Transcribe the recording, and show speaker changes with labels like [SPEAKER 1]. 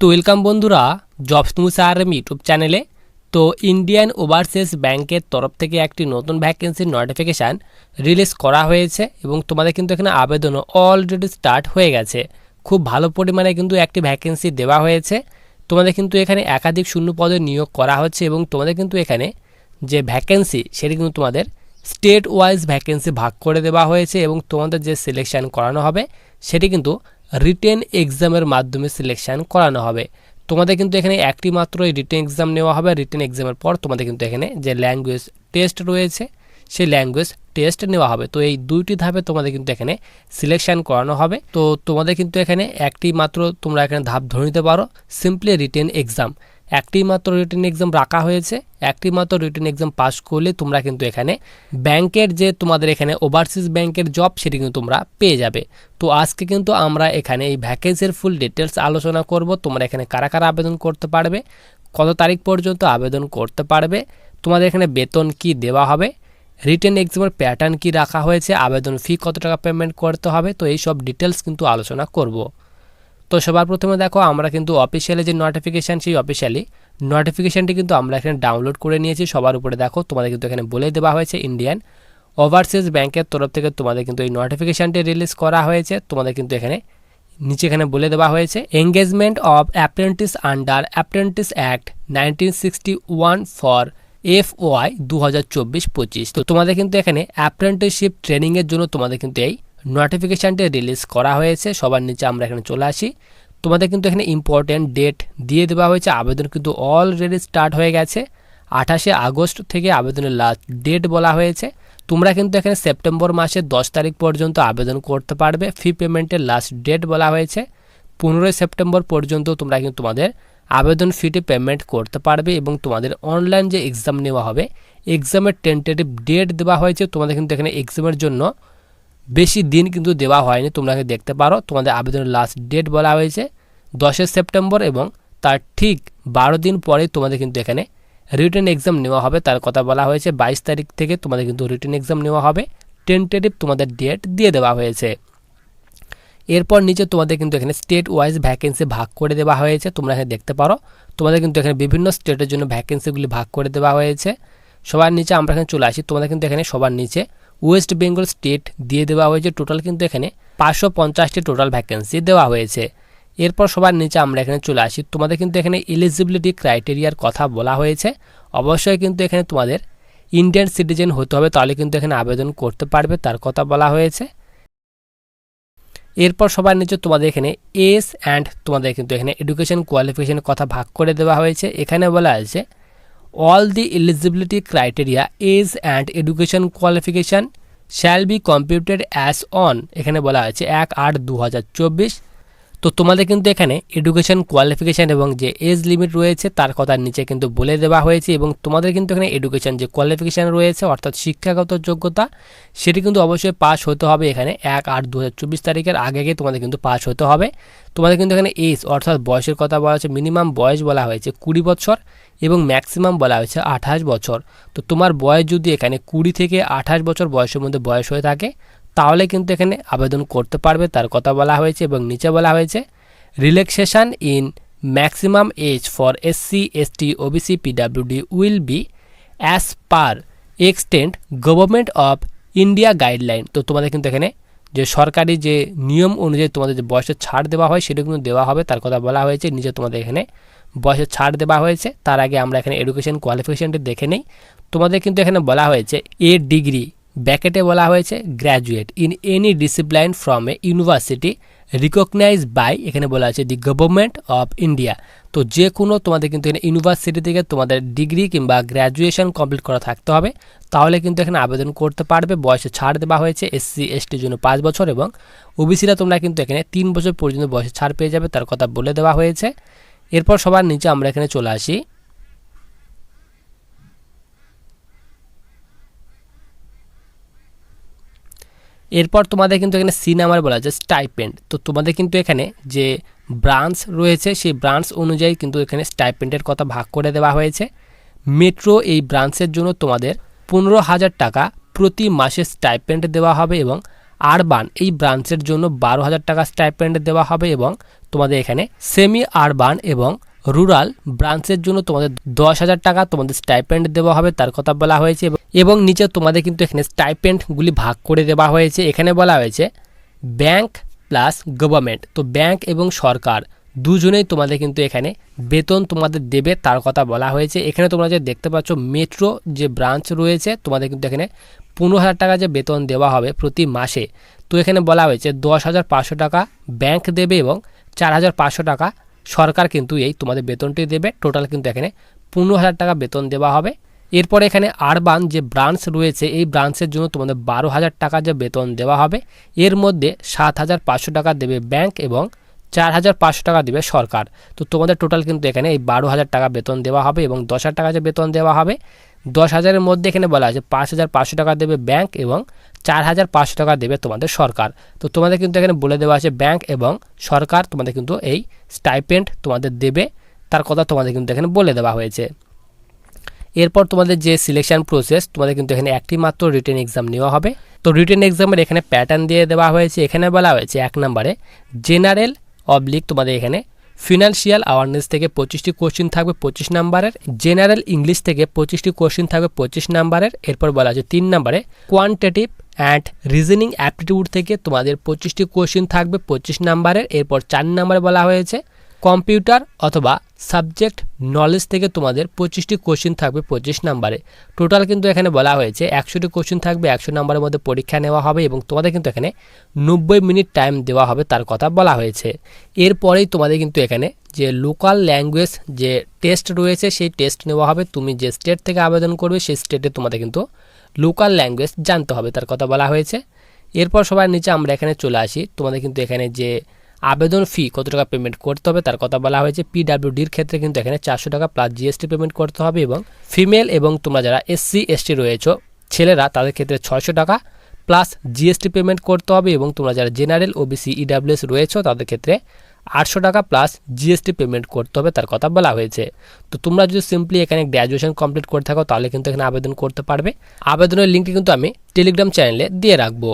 [SPEAKER 1] তো ওয়েলকাম বন্ধুরা jobs news RM YouTube চ্যানেলে তো ইন্ডিয়ান ওভারসিজ ব্যাংকের তরফ থেকে একটি নতুন ভ্যাকেন্সির নোটিফিকেশান রিলিজ করা হয়েছে এবং তোমাদের কিন্তু এখানে আবেদনও অলরেডি স্টার্ট হয়ে গেছে। খুব ভালো পরিমাণে কিন্তু একটি ভ্যাকেন্সি দেওয়া হয়েছে। তোমাদের কিন্তু এখানে একাধিক শূন্য পদে নিয়োগ করা হচ্ছে এবং তোমাদের কিন্তু এখানে যে ভ্যাকেন্সি সেটি কিন্তু তোমাদের স্টেট ওয়াইজ ভ্যাকেন্সি ভাগ করে দেওয়া হয়েছে এবং তোমাদের যে সিলেকশন করানো হবে, সেটি কিন্তু রিটেন এক্সামের মাধ্যমে সিলেকশান করানো হবে। তোমাদের কিন্তু এখানে একটি মাত্র রিটেন এক্সাম নেওয়া হবে। রিটেন এক্সামের পর তোমাদের কিন্তু এখানে যে ল্যাঙ্গুয়েজ টেস্ট রয়েছে, সেই ল্যাঙ্গুয়েজ টেস্ট নেওয়া হবে। তো এই দুইটি ধাপে তোমাদের কিন্তু এখানে সিলেকশান করানো হবে। তো তোমাদের কিন্তু এখানে একটি মাত্র তোমরা এখানে ধাপ ধরে নিতে পারো সিম্পলি রিটেন এক্সাম একটি মাত্র রিটেন এক্সাম রাখা হয়েছে একটি মাত্র রিটেন এক্সাম পাস করলে তোমরা কিন্তু এখানে ব্যাংকের যে তোমাদের এখানে ওভারসিজ ব্যাংকের জব সেটি কিন্তু তোমরা পেয়ে যাবে। তো আজকে কিন্তু আমরা এখানে এই ভ্যাকেন্সির ফুল ডিটেলস আলোচনা করব, তোমরা এখানে কারা কারা আবেদন করতে পারবে, কত তারিখ পর্যন্ত আবেদন করতে পারবে, তোমাদের এখানে বেতন কি দেওয়া হবে রিটেন এক্সামের প্যাটার্ন কি রাখা হয়েছে, আবেদন ফি কত টাকা পেমেন্ট করতে হবে, তো এই সব ডিটেলস কিন্তু আলোচনা করব। তো সবার প্রথমে দেখো, আমরা কিন্তু অফিসিয়ালি যে নোটিফিকেশান সেই অফিসিয়ালি নোটিফিকেশানটি কিন্তু আমরা এখানে ডাউনলোড করে নিয়েছি। সবার উপরে দেখো, তোমাদের কিন্তু এখানে বলে দেওয়া হয়েছে ইন্ডিয়ান ওভারসিজ ব্যাংকের তরফ থেকে তোমাদের কিন্তু এই নোটিফিকেশানটি রিলিজ করা হয়েছে। তোমাদের কিন্তু এখানে নিচে এখানে বলে দেওয়া হয়েছে engagement of apprentice under apprentice act nineteen sixty one for F Y দু হাজার চব্বিশ পঁচিশ তো তোমাদের কিন্তু এখানে অ্যাপ্রেন্টিসশিপ ট্রেনিংয়ের জন্য তোমাদের কিন্তু এই নোটিফিকেশানটি রিলিজ করা হয়েছে, সবার নিচে আমরা এখানে চলে আসি। তোমাদের কিন্তু এখানে ইম্পর্টেন্ট ডেট দিয়ে দেওয়া হয়েছে, আবেদন কিন্তু অলরেডি স্টার্ট হয়ে গেছে। আঠাশে আগস্ট থেকে আবেদনের লাস্ট ডেট বলা হয়েছে। তোমরা কিন্তু এখানে সেপ্টেম্বর মাসের দশ তারিখ পর্যন্ত আবেদন করতে পারবে ফি পেমেন্টের লাস্ট ডেট বলা হয়েছে। পনেরোই সেপ্টেম্বর পর্যন্ত তোমরা কিন্তু তোমাদের আবেদন ফিটি পেমেন্ট করতে পারবে এবং তোমাদের অনলাইন যে এক্সাম নেওয়া হবে এক্সামের টেন্টেটিভ ডেট দেওয়া হয়েছে, তোমাদের কিন্তু এখানে এক্সামের জন্য বেশি দিন কিন্তু দেওয়া হয়নি, তোমরা দেখতে পারো। তোমাদের আবেদনের লাস্ট ডেট বলা হয়েছে দশই সেপ্টেম্বর এবং তার ঠিক বারো দিন পরে তোমাদের কিন্তু এখানে রিটার্ন এক্সাম নেওয়া হবে। তার কথা বলা হয়েছে বাইশ তারিখ থেকে তোমাদের কিন্তু রিটার্ন এক্সাম নেওয়া হবে। টেন্টেটিভ তোমাদের ডেট দিয়ে দেওয়া হয়েছে। এরপর নিচে তোমাদের কিন্তু এখানে স্টেট ওয়াইজ ভ্যাকেন্সি ভাগ করে দেওয়া হয়েছে, তোমরা এখানে দেখতে পারো। তোমাদের কিন্তু এখানে বিভিন্ন স্টেটের জন্য ভ্যাকেন্সিগুলি ভাগ করে দেওয়া হয়েছে। সবার নিচে আমরা এখানে চলে আসি, তোমাদের কিন্তু এখানে সবার নিচে ওয়েস্ট বেঙ্গল স্টেট দিয়ে দেওয়া হয়েছে টোটাল কিন্তু এখানে পাঁচশো পঞ্চাশটি টোটাল ভ্যাকেন্সি দেওয়া হয়েছে। এরপর সবার নিচে আমরা এখানে চলে আসি। তোমাদের কিন্তু এখানে এলিজিবিলিটি ক্রাইটেরিয়ার কথা বলা হয়েছে। অবশ্যই কিন্তু এখানে তোমাদের ইন্ডিয়ান সিটিজেন হতে হবে, তাহলে কিন্তু এখানে আবেদন করতে পারবে, তার কথা বলা হয়েছে। এরপর সবার নিচে তোমাদের এখানে এস অ্যান্ড তোমাদের কিন্তু এখানে এডুকেশন কোয়ালিফিকেশনের কথা ভাগ করে দেওয়া হয়েছে। এখানে বলা আছে all the eligibility criteria age and education qualification shall be computed as on এখানে বলা হয়েছে এক আট দু হাজার চব্বিশ তো তোমাদের কিন্তু এখানে এডুকেশন কোয়ালিফিকেশান এবং যে এজ লিমিট রয়েছে তার কথার নিচে কিন্তু বলে দেওয়া হয়েছে এবং তোমাদের কিন্তু এখানে এডুকেশান যে কোয়ালিফিকেশান রয়েছে অর্থাৎ শিক্ষাগত যোগ্যতা, সেটি কিন্তু অবশ্যই পাস হতে হবে এখানে এক আট দু তারিখের আগে আগে তোমাদের কিন্তু পাস হতে হবে। তোমাদের কিন্তু এখানে এজ অর্থাৎ বয়সের কথা বলা হয়েছে মিনিমাম বয়স বলা হয়েছে কুড়ি বছর এবং ম্যাক্সিমাম বলা হয়েছে আঠাশ বছর। তো তোমার বয়স যদি এখানে কুড়ি থেকে আঠাশ বছর বয়সের মধ্যে বয়স হয়ে থাকে তাহলে কিন্তু এখানে আবেদন করতে পারবে, তার কথা বলা হয়েছে এবং নিচে বলা হয়েছে relaxation in maximum age for SC ST OBC PWD will be as per extent government of India guideline তো তোমাদের কিন্তু এখানে যে সরকারি যে নিয়ম অনুযায়ী তোমাদের যে বয়সের ছাড় দেওয়া হয়, সেটা কিন্তু দেওয়া হবে, তার কথা বলা হয়েছে, নিচে তোমাদের এখানে বয়সের ছাড় দেওয়া হয়েছে, তার আগে আমরা এখানে এডুকেশন কোয়ালিফিকেশানটি দেখে নিই। তোমাদের কিন্তু এখানে বলা হয়েছে এ ডিগ্রি ব্যাকেটে বলা হয়েছে, graduate in any discipline from a university recognize by, এখানে বলা আছে দি গভর্নমেন্ট অফ ইন্ডিয়া। তো যে কোনো তোমাদের কিন্তু এখানে ইউনিভার্সিটি থেকে তোমাদের ডিগ্রি কিংবা গ্র্যাজুয়েশন কমপ্লিট করা থাকতে হবে। তাহলে কিন্তু এখানে আবেদন করতে পারবে, বয়সে ছাড় দেওয়া হয়েছে এসসি এসটির জন্য পাঁচ বছর এবং ওবিসিরা তোমরা কিন্তু এখানে তিন বছর পর্যন্ত বয়সে ছাড় পেয়ে যাবে, তার কথা বলে দেওয়া হয়েছে। এরপর সবার নিচে আমরা এখানে চলে আসি। এরপর তোমাদের কিন্তু এখানে সি নাম্বার বলা আছে স্টাইপেন্ড তো তোমাদের কিন্তু এখানে যে ব্রাঞ্চ রয়েছে, সেই ব্রাঞ্চ অনুযায়ী কিন্তু এখানে স্টাইপেন্ডের কথা ভাগ করে দেওয়া হয়েছে। মেট্রো এই ব্রাঞ্চের জন্য তোমাদের পনেরো হাজার টাকা প্রতি মাসে স্টাইপেন্ড দেওয়া হবে এবং আরবান এই ব্রাঞ্চের জন্য বারো হাজার টাকা স্টাইপেন্ড দেওয়া হবে এবং তোমাদের এখানে সেমি আরবান এবং রুরাল ব্রাঞ্চের জন্য তোমাদের দশ হাজার টাকা তোমাদের স্টাইপেন্ড দেওয়া হবে, তার কথা বলা হয়েছে। এবং- নিচে তোমাদের কিন্তু এখানে স্টাইপেন্ডগুলি ভাগ করে দেওয়া হয়েছে। এখানে বলা হয়েছে ব্যাংক প্লাস গভর্নমেন্ট তো ব্যাংক এবং সরকার দুজনেই তোমাদের কিন্তু এখানে বেতন তোমাদের দেবে, তার কথা বলা হয়েছে। এখানে তোমরা যে দেখতে পাচ্ছ মেট্রো যে ব্রাঞ্চ রয়েছে, তোমাদের কিন্তু এখানে পনেরো হাজার টাকা যে বেতন দেওয়া হবে প্রতি মাসে। তো এখানে বলা হয়েছে, দশ হাজার পাঁচশো টাকা ব্যাংক দেবে এবং চার হাজার পাঁচশো টাকা সরকার কিন্তু এই তোমাদের বেতনটি দেবে। টোটাল কিন্তু এখানে পনেরো হাজার টাকা বেতন দেওয়া হবে। এরপরে এখানে আরবান যে ব্রাঞ্চ রয়েছে, এই ব্রাঞ্চের জন্য তোমাদের বারো হাজার টাকা যে বেতন দেওয়া হবে। এর মধ্যে সাত হাজার পাঁচশো টাকা দেবে ব্যাংক এবং চার হাজার পাঁচশো টাকা দেবে সরকার। তো তোমাদের টোটাল কিন্তু এখানে এই বারো হাজার টাকা বেতন দেওয়া হবে এবং দশ হাজার টাকা যে বেতন দেওয়া হবে। দশ হাজারের মধ্যে এখানে বলা আছে, পাঁচ হাজার পাঁচশো টাকা দেবে ব্যাংক এবং চার হাজার পাঁচশো টাকা দেবে তোমাদের সরকার। তো তোমাদের কিন্তু এখানে বলে দেওয়া আছে ব্যাংক এবং সরকার তোমাদের কিন্তু এই স্টাইপেন্ড তোমাদের দেবে, তার কথা তোমাদের কিন্তু এখানে বলে দেওয়া হয়েছে। এরপর তোমাদের যে সিলেকশন প্রসেস, তোমাদের কিন্তু এখানে একটি মাত্র রিটেন এক্সাম নেওয়া হবে। তো রিটেন এক্সামের এখানে প্যাটার্ন দিয়ে দেওয়া হয়েছে, এখানে বলা হয়েছে এক নম্বরে জেনারেল অবলিক তোমাদের এখানে ফিনান্সিয়াল অ্যাওয়ারনেস থেকে পঁচিশটি কোশ্চিন থাকবে পঁচিশ নাম্বারের জেনারেল ইংলিশ থেকে পঁচিশটি কোশ্চিন থাকবে পঁচিশ নাম্বারের, এরপর বলা আছে তিন নাম্বারে কোয়ান্টিটিভ অ্যান্ড রিজনিং অ্যাপটিটিউড থেকে তোমাদের পঁচিশটি কোশ্চিন থাকবে পঁচিশ নাম্বারের, এরপর চার নাম্বারে বলা হয়েছে কম্পিউটার অথবা সাবজেক্ট নলেজ থেকে তোমাদের পঁচিশটি কোশ্চিন থাকবে পঁচিশ নাম্বারে। টোটাল কিন্তু এখানে বলা হয়েছে একশোটি কোশ্চিন থাকবে, একশো নাম্বারের মধ্যে পরীক্ষা নেওয়া হবে এবং তোমাদের কিন্তু এখানে নব্বই মিনিট টাইম দেওয়া হবে তার কথা বলা হয়েছে। এরপরেই তোমাদের কিন্তু এখানে যে লোকাল ল্যাঙ্গুয়েজ যে টেস্ট রয়েছে সেই টেস্ট নেওয়া হবে, তুমি যে স্টেট থেকে আবেদন করবে সেই স্টেটে তোমাদের কিন্তু লোকাল ল্যাঙ্গুয়েজ জানতে হবে তার কথা বলা হয়েছে। এরপর সবার নিচে আমরা এখানে চলে আসি। তোমাদের কিন্তু এখানে যে আবেদন ফি কত টাকা পেমেন্ট করতে হবে? তার কথা বলা হয়েছে পিডাব্লিউডির ক্ষেত্রে কিন্তু এখানে চারশো টাকা প্লাস জিএসটি পেমেন্ট করতে হবে এবং ফিমেল এবং তোমরা যারা এসসি এসটি রয়েছো, ছেলেরা তাদের ক্ষেত্রে ছয়শো টাকা প্লাস জিএসটি পেমেন্ট করতে হবে এবং তোমরা যারা জেনারেল ওবিসি ইডাব্লিউএস রয়েছো, তাদের ক্ষেত্রে আটশো টাকা প্লাস জিএসটি পেমেন্ট করতে হবে, তার কথা বলা হয়েছে। তো তোমরা যদি সিম্পলি এখানে গ্র্যাজুয়েশন কমপ্লিট করে থাকো, তাহলে কিন্তু এখানে আবেদন করতে পারবে। আবেদনের লিঙ্কটি কিন্তু আমি টেলিগ্রাম চ্যানেলে দিয়ে রাখব।